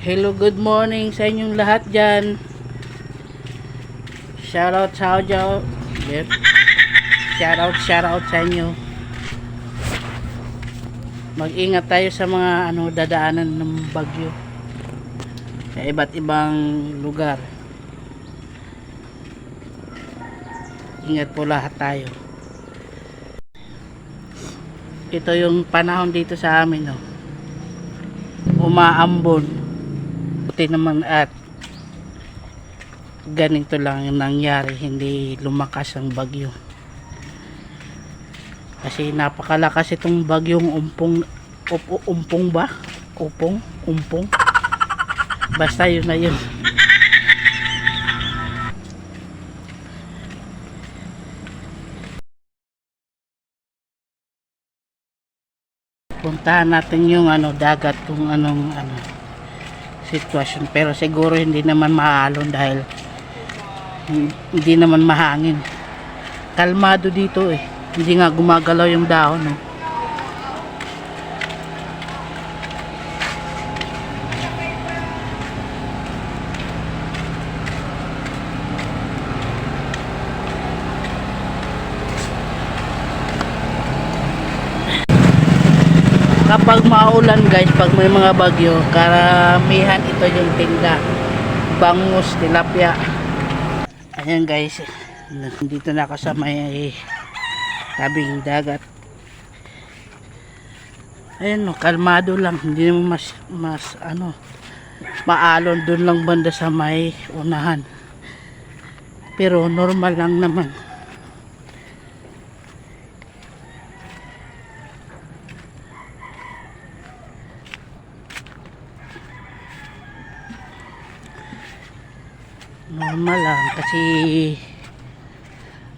Hello, good morning sa inyong lahat dyan. Shoutout, shoutout. Yep. Shoutout, shoutout sa inyo. Mag-ingat tayo sa mga ano dadaanan ng bagyo. Sa iba't ibang lugar. Ingat po lahat tayo. Ito yung panahon dito sa amin, no. Umaambon. Buti naman at ganito lang nangyari, hindi lumakas ang bagyo. Kasi napakalakas itong bagyong umpong up, umpong ba? Upong? Umpong? Basta yun na yun. puntahan natin yung ano dagat kung anong ano sitwasyon. Pero siguro hindi naman maalon dahil hindi naman mahangin. Kalmado dito eh. Hindi nga gumagalaw yung dahon no? Kapag maulan guys pag may mga bagyo karamihan ito yung tinda bangus, tilapia. Ayan guys. Dito na ako sa may tabing dagat. Ayan no, kalmado lang. Hindi naman mas, mas ano maalon. Dun lang banda sa may unahan. Pero normal lang naman normal lang kasi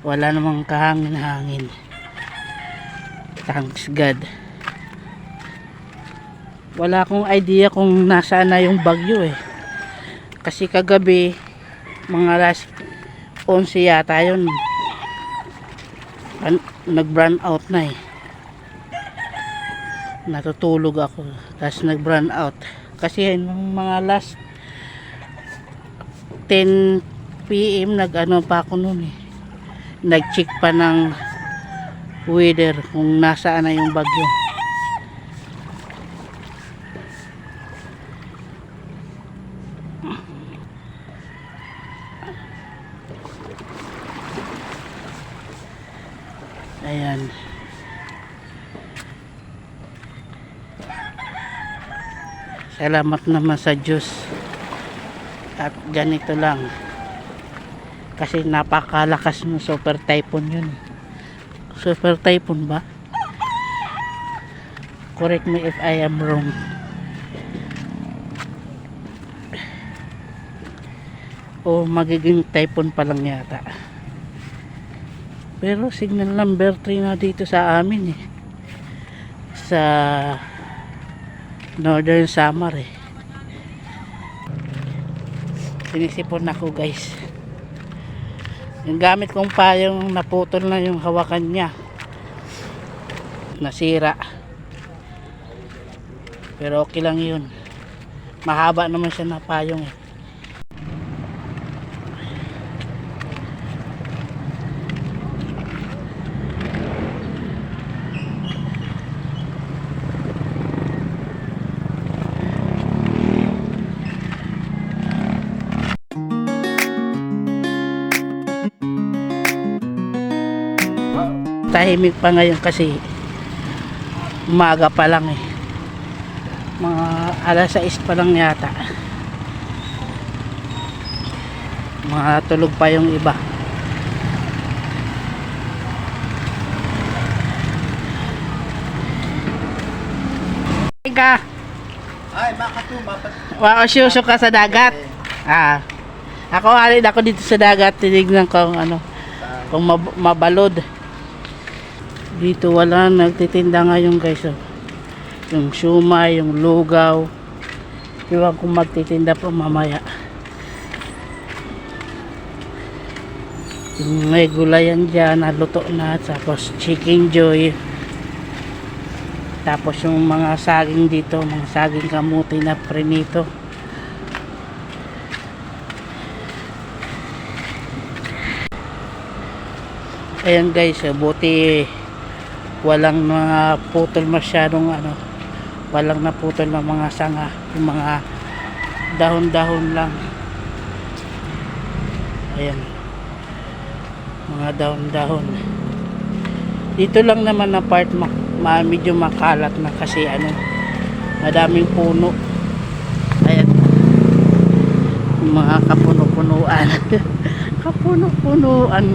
wala namang kahangin-hangin. Thanks God. Wala akong idea kung nasaan na yung bagyo eh. Kasi kagabi mga last 11 yata yun. Nag brown out na eh. Natutulog ako tapos nag brown out. Kasi nung mga last 10 PM nag ano pa ako noon eh. Nag-check pa ng weather kung nasaan na yung bagyo. Ayan. Salamat naman sa Diyos at ganito lang. Kasi napakalakas ng super typhoon yun. Super typhoon ba? Correct me if I am wrong. O magiging typhoon pa lang yata. Pero signal number 3 na dito sa amin eh. Sa northern Samar eh sinisipon ako guys. Yung gamit kong payong naputol na yung hawakan niya. Nasira. Pero okay lang yun. Mahaba naman siya na payong eh tahimik pa ngayon kasi umaga pa lang eh. Mga alas 6 pa lang yata. Mga tulog pa yung iba. Ka Ay, makatu, mapat. wow syusyo ka sa dagat. Ah. Ako alin ako dito sa dagat tinignan ko ano kung mab- mabalod dito walang nagtitinda ngayon guys. Oh. Yung siumay, yung lugaw. Iwan kung magtitinda pa mamaya. Yung may gulayan dyan, naluto na. Tapos chicken joy. Tapos yung mga saging dito, mga saging kamuti na prinito. Ayan guys, oh, buti walang mga putol masyadong ano, walang naputol ng mga sanga, yung mga dahon-dahon lang. Ayan. Mga dahon-dahon. Dito lang naman na part ma, ma- medyo makalat na kasi ano, madaming puno. Ayan. Mga kapuno-punuan. kapuno-punuan.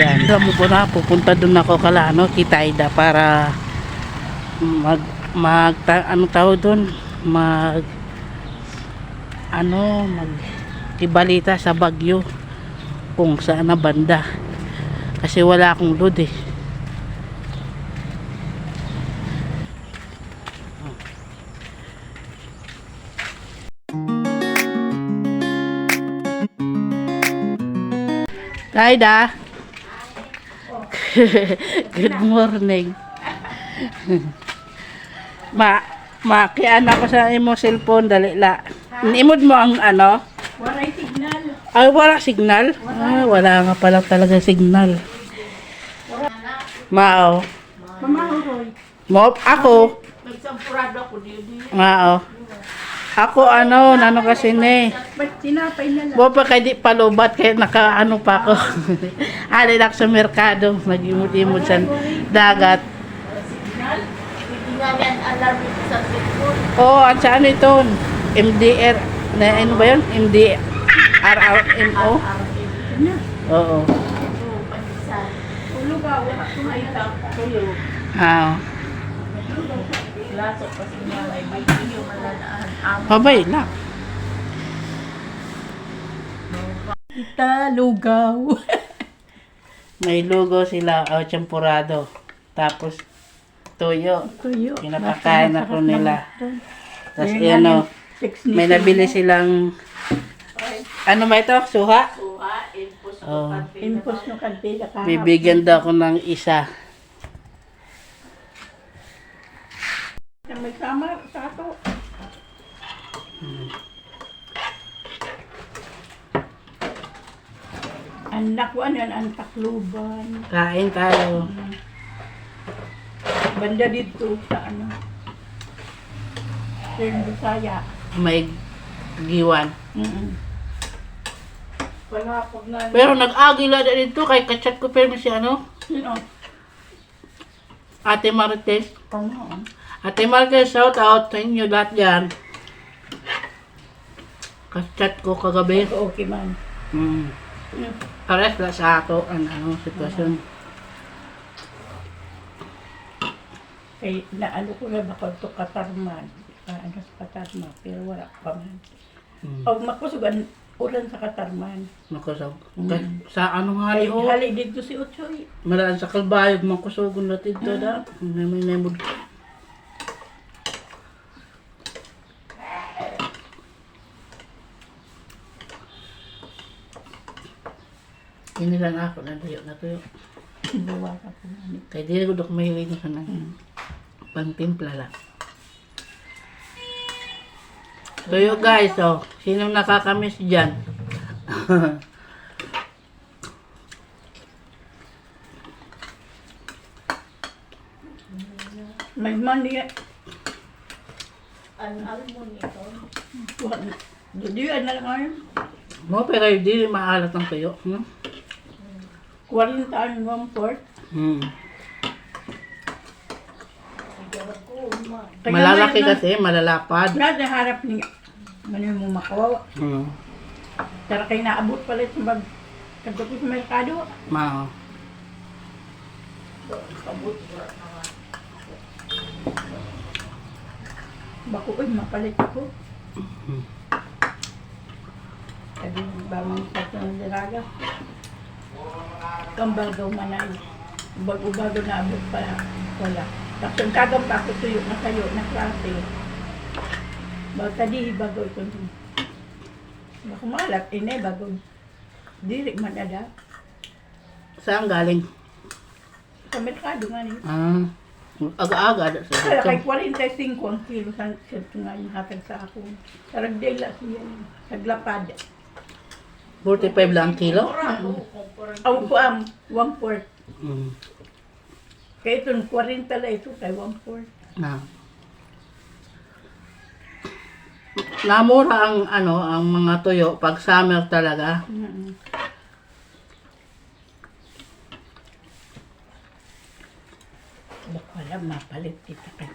Yan. Alam ko na, pupunta doon ako kala, ano, Kitayda para mag, mag, ta, ano tawag doon? Mag, ano, mag, ibalita sa Bagyo kung saan na banda. Kasi wala akong load eh. Tayda. Good morning. ma, makian ako sa imo cellphone dali la. Imod mo ang ano? Wala signal. Ay, wala signal? Ah, wala nga pala talaga signal. Mao. Mamahuroy. Mo, ako. Nagsampurado ako diyo. Mao. Ako ano, nano kasi ni. Ba't sinapay na lang? Mo pa kay di palubat kay nakaano pa ako. Ali lang sa merkado, nagimod-imod sa dagat. Sa. Oh, at saan ito? MDR, na ano ba yun? MDR, RRMO? Na. Oo. Ah, Laso kasi nga may video malanaan. Babay lang. Kita, lugaw. May lugo sila, o champurado. Tapos, tuyo. Tuyo. Pinapakain ako nila. Tapos, ano, Text ni may nabili silang, ano ba ito? Suha? Suha, impos Oh. Impos no kahapon. Bibigyan daw ako ng isa. May sama sa ko ano yan, ang takluban. Kain tayo. Banda dito sa ano. Sir Bisaya. May giwan. Mm Wala pag nga. Pero nag-agila na dito kay kachat ko pero si ano, Sino? Ate Marites. Panginoon. Ate Marites, shout out sa inyo lahat yan. Kachat ko kagabi. Okay man. Mm. Pares la sa ato ang ano, sitwasyon. Kay naano ko na baka ito katarman. Ano sa katarman. Pero wala pa man. Hmm. O makusugan, ulan sa katarman. Makusog. Mm. Kay, sa ano nga Ay, ho, hali dito si Uchoy. malaan sa kalbayog, makusugon na dito da. May may ako na tuyo na tuyo. Buwa ka po. Kaya di ko dok mahilig na ng pangtimpla lang. Tuyo guys, oh. Sino nakakamiss dyan? May mani. Ano ano mo nito? Wala. Di ano lang ngayon. Mo pero di maalat ang tuyo. Hmm? 40 ang one fourth. Hmm. Kaya Malalaki ngayon, kasi, malalapad. Nasa harap ni Ano mo makawawa. Hmm. Tara kayo naabot pala sa mag... Kagto ko sa merkado. Mao. Bako ko, mapalit ako. Sabi ng bamang sa ng diraga. Kambagaw manay. Bago-bago na abot pa wala. Tapos ang kagam pa ako tuyo na sayo na klase. Baka di bago ito. Bako malat, ine bago. Diri man ada. Saan galing? Sa merkado nga ni. Ah. Aga-aga. Kaya kay 45 ang kilo sa sa nga yung hatag sa ako. Sarag dela siya. Saglapad. 45 lang ang kilo? Aw po am, one fourth. Mm. Kaya ito, 40 lang ito, kay one fourth. Na. Namura ang ano, ang mga tuyo pag summer talaga. Mm. Baka wala mapalit dito kay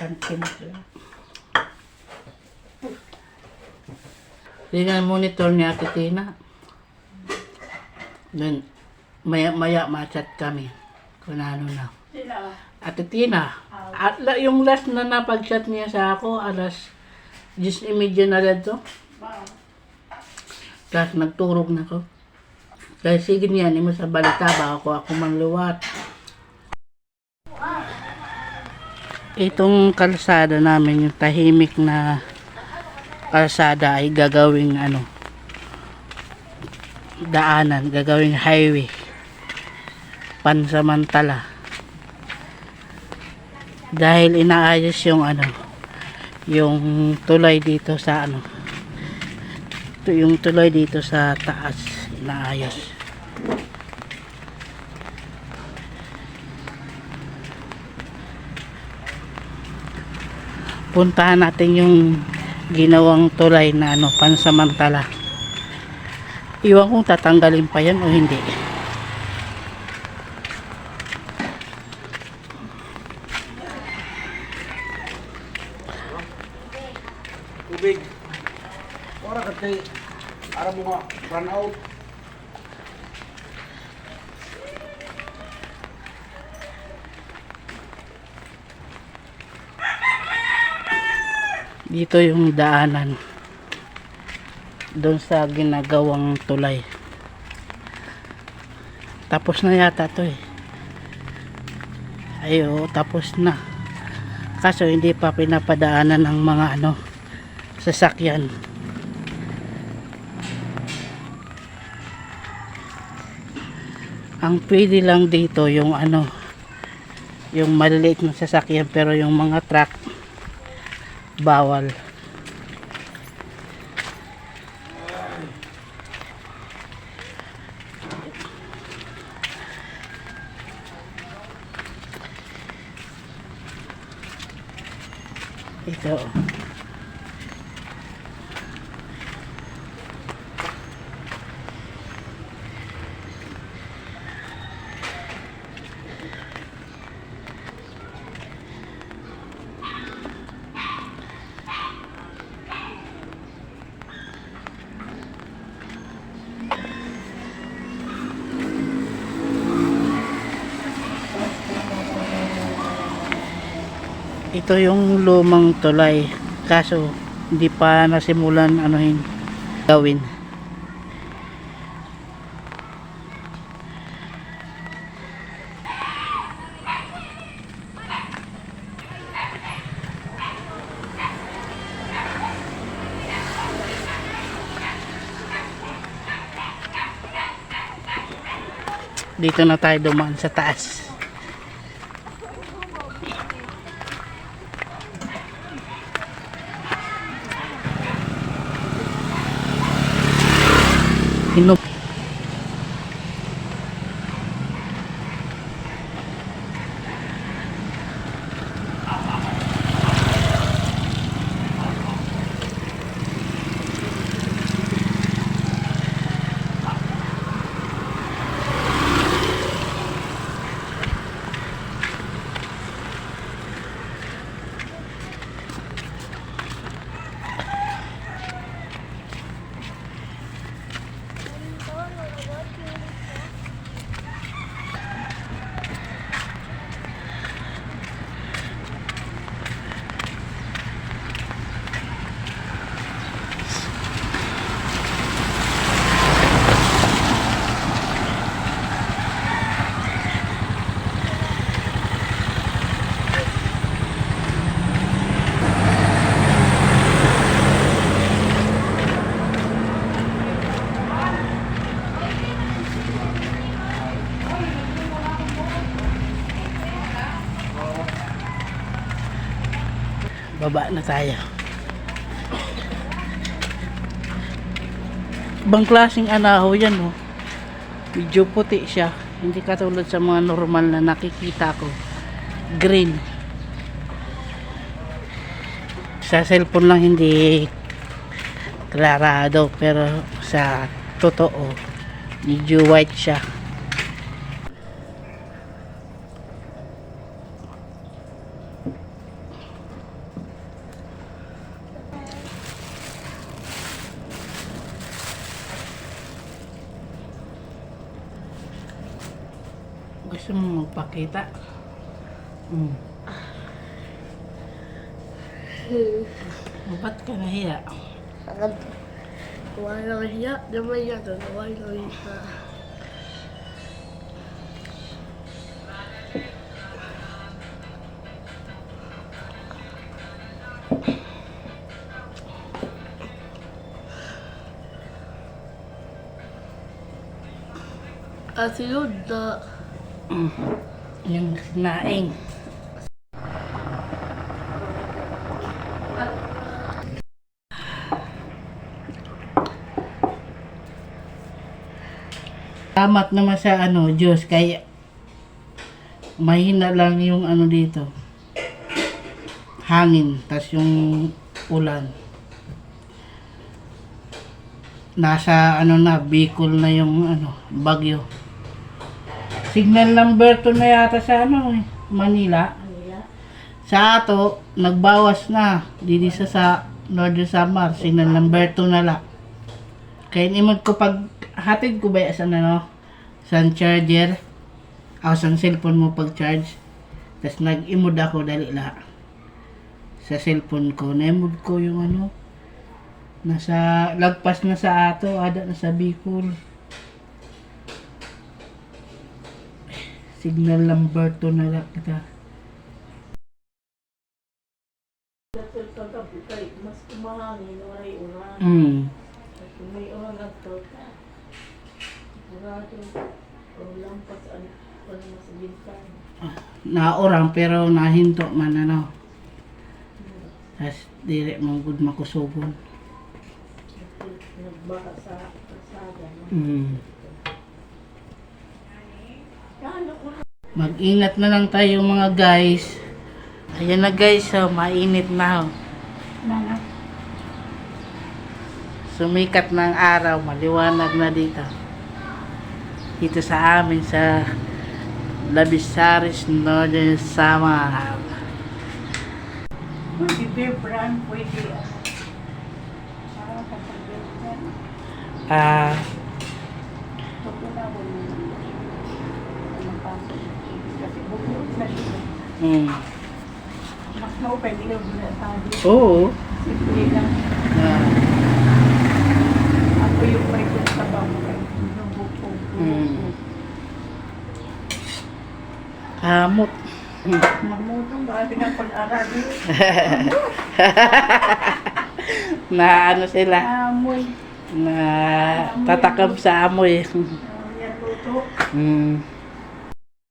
kantin sila. Tingnan monitor ni Ate Tina. Then, maya maya machat kami. Kung ano na. Sila, Ate Tina, at la, yung last na napag-chat niya sa ako, alas 10.30 na lang to. Tapos nagturog na ko. Kaya sige niya, ni mo sa balita ba ako ako manluwat. Itong kalsada namin, yung tahimik na kalsada ay gagawing ano, daanan, gagawing highway. Pansamantala. Dahil inaayos yung ano yung tulay dito sa ano ito yung tulay dito sa taas inaayos. Puntahan natin yung ginawang tulay na ano pansamantala iwan kung tatanggalin pa yan o hindi Tubig. Ora kasi ara mo nga run out. dito yung daanan doon sa ginagawang tulay. Tapos na yata to eh. Ay oo, tapos na. Kaso hindi pa pinapadaanan ng mga ano sasakyan. Ang pwede lang dito yung ano yung maliliit na sasakyan pero yung mga truck bawal ito ito yung lumang tulay. Kaso hindi pa nasimulan anuhin. Gawin. Dito na tayo dumaan sa taas baba na tayo Ibang klaseng anahaw yan, oh. Medyo puti siya. Hindi katulad sa mga normal na nakikita ko. Green. Sa cellphone lang hindi klarado. Pero sa totoo, medyo white siya. Mo magpakita? Mm. Ba't ka nahiya? Agad. Kumain lang siya. Naman niya doon. Kumain lang siya. At yun na Yung naing. Tamat naman sa ano, Diyos, kaya mahina lang yung ano dito. Hangin, tas yung ulan. Nasa ano na, Bicol na yung ano, bagyo. Signal number 2 na yata sa ano eh, Manila. Sa ato, nagbawas na. Didi sa sa Northern Samar, signal number 2 na lang. Kaya imod ko pag hatid ko ba sa ano, sa charger, o sa cellphone mo pag charge. Tapos nag-imod ako dali la. Sa cellphone ko, na-imod ko yung ano, nasa, lagpas na sa ato, ada na sa Bicol. Signal number 2 na lang kita. Mas kumahangin, waray uran. Mm. Kung may uran at to, Murado, o lampas, ano, wala mas bintana. Naorang pero nahinto man ano. Tas dire mo gud makusugon. Nagbaha sa kasada. Mm. Ano ko Mag-ingat na lang tayo mga guys. Ayan na guys, oh, mainit na. Oh. na Sumikat ng araw, maliwanag na dito. Dito sa amin sa Labisaris Northern Samar. Pwede beer brand, pwede. Ah, kapag beer brand, Ah, bukod na ako ng ano pa, kasi bukod na siya. Mm. Mas na-open ilaw na tayo. Oo. Simple lang. Ah, Ako yung may kung sa bang kay yung bukong. Mm. kamot. Mamutong ba? Pinapag-aral na ano sila, Amoy. na tatakam sa amoy. Yan luto. Mm.